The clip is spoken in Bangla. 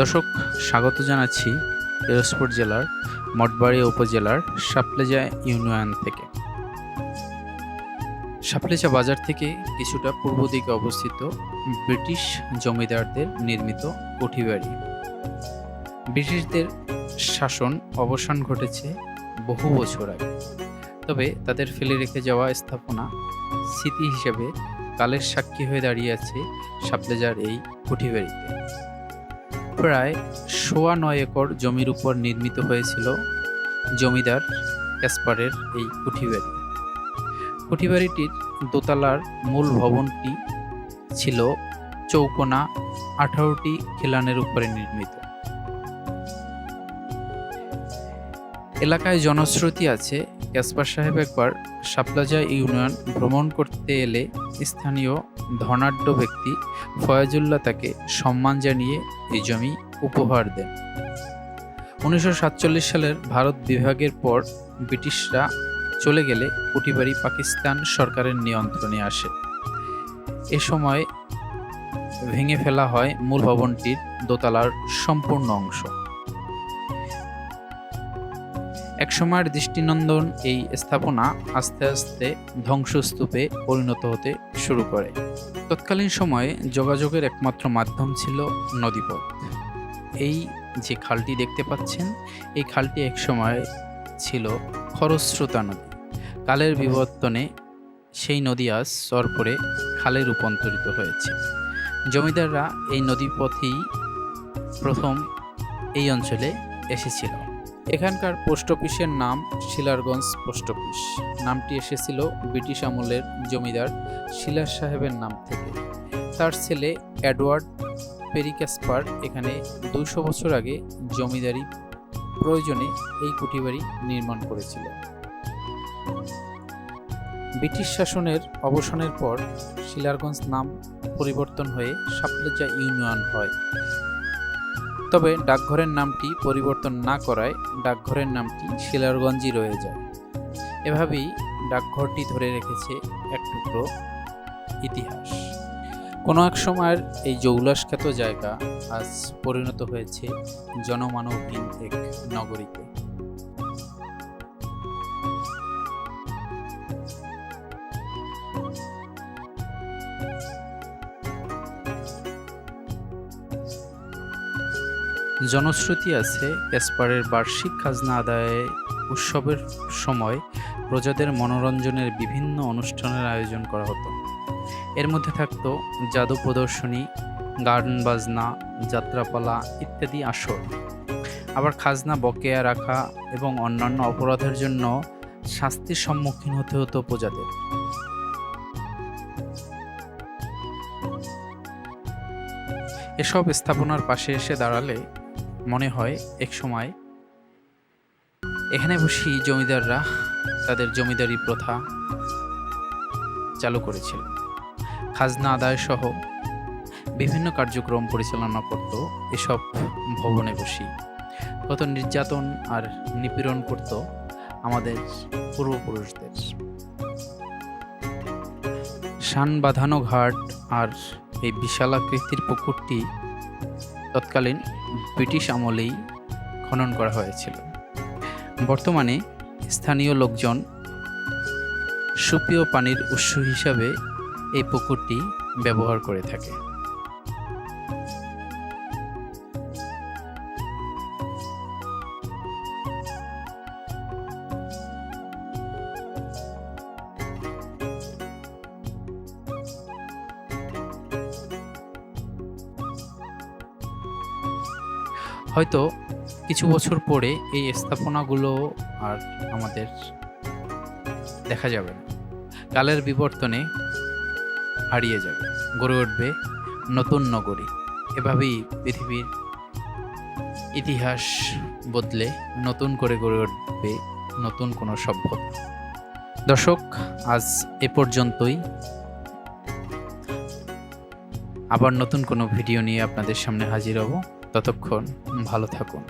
দর্শক, স্বাগত জানাচ্ছি পিরোজপুর জেলার মঠবাড়িয়া উপজেলার সাপলেজা ইউনিয়ন থেকে। সাপলেজা বাজার থেকে কিছুটা পূর্ব দিকে অবস্থিত ব্রিটিশ জমিদারদের নির্মিত কুঠিবাড়ি ব্রিটিশদের শাসন অবসান ঘটেছে বহু বছর আগে। তবে তাদের ফেলে রেখে যাওয়া স্থাপনা স্মৃতি হিসেবে কালের সাক্ষী হয়ে দাঁড়িয়ে আছে সাপলেজার এই কুঠিবাড়িতে প্রায় সোয়া নয় একর জমির উপর নির্মিত হয়েছিল জমিদার ক্যাসপারের এই কুঠিবাড়ি। কুঠিবাড়িটির দোতলার মূল ভবনটি ছিল চৌকোনা আঠারোটি খিলানের উপরে নির্মিত। এলাকায় জনশ্রুতি আছে, ক্যাসপার সাহেব একবার সাপলাজা ইউনিয়ন ভ্রমণ করতে এলে স্থানীয় ধনাঢ্য ব্যক্তি ফয়াজুল্লাহ তাকে সম্মান জানিয়ে এই জমি উপহার দেন। উনিশশো সাতচল্লিশ সালের ভারত বিভাগের পর ব্রিটিশরা চলে গেলে কুটিবাড়ি পাকিস্তান সরকারের নিয়ন্ত্রণে আসে। এ সময় ভেঙে ফেলা হয় মূল ভবনটির দোতলার সম্পূর্ণ অংশ। একসময়ের দৃষ্টিনন্দন এই স্থাপনা আস্তে আস্তে ধ্বংসস্তূপে পরিণত হতে শুরু করে। তৎকালীন সময়ে যোগাযোগের একমাত্র মাধ্যম ছিল নদীপথ। এই যে খালটি দেখতে পাচ্ছেন, এই খালটি একসময় ছিল খরস্রোতা নদী। কালের বিবর্তনে সেই নদী আজ সরপরে খালে রূপান্তরিত হয়েছে। জমিদাররা এই নদীপথেই প্রথম এই অঞ্চলে এসেছিল। এখানকার পোস্ট অফিসের নাম শিলারগঞ্জ পোস্ট অফিস। নামটি এসেছিল ব্রিটিশ আমলের জমিদার শিলার সাহেবের নাম থেকে। তার ছেলে এডওয়ার্ড পেরিক্যাসপার এখানে দুইশো বছর আগে জমিদারি প্রয়োজনে এই কুঠিবাড়ি নির্মাণ করেছিল। ব্রিটিশ শাসনের অবসানের পর শিলারগঞ্জ নাম পরিবর্তন হয়ে সাপলেজা ইউনিয়ন হয়। তবে ডাকঘরের নামটি পরিবর্তন না করায় ডাকঘরের নামটি শিলারগঞ্জই রয়ে যায়। এভাবেই ডাকঘরটি ধরে রেখেছে এক টুকরো ইতিহাস। কোনো এক সময়ের এই জৌলাসখ্যাত জায়গা আজ পরিণত হয়েছে জনমানবহীন এক নগরীতে। জনশ্রুতি আছে ক্যাসপারের বার্ষিক খাজনা আদায়ে উৎসবের সময় প্রজাদের মনোরঞ্জনের বিভিন্ন অনুষ্ঠানের আয়োজন করা হতো। এর মধ্যে থাকতো জাদু প্রদর্শনী, গান বাজনা, যাত্রাপালা ইত্যাদি আসর। আবার খাজনা বকেয়া রাখা এবং অন্যান্য অপরাধের জন্য শাস্তির সম্মুখীন হতে হতো প্রজাদের। এসব স্থাপনার পাশে এসে দাঁড়ালে মনে হয় এক সময় এখানে বসি জমিদাররা তাদের জমিদারি প্রথা চালু করেছিল। খাজনা আদায় সহ বিভিন্ন কার্যক্রম পরিচালনা করত এসব ভবনে বসি। কত নির্যাতন আর নিপীড়ন করত আমাদের পূর্বপুরুষদের। শান বাঁধানো ঘাট আর এই বিশালাকৃতির পুকুরটি তৎকালীন ব্রিটিশ আমলেই খনন করা হয়েছিল। বর্তমানে স্থানীয় লোকজন সুপ্রিয় পানির উৎস হিসাবে এই পুকুরটি ব্যবহার করে থাকে। হয়তো কিছু বছর পরে এই স্থাপনাগুলো আর আমাদের দেখা যাবে না। কালের বিবর্তনে হারিয়ে যাবে গড়ে উঠবে নতুন নগরী। এভাবেই পৃথিবীর ইতিহাস বদলে নতুন করে গড়ে উঠবে নতুন কোনো সভ্যতা। দর্শক আজ এ পর্যন্তই। আবার নতুন কোনো ভিডিও নিয়ে আপনাদের সামনে হাজির হব। ততক্ষণ ভালো থাকুন।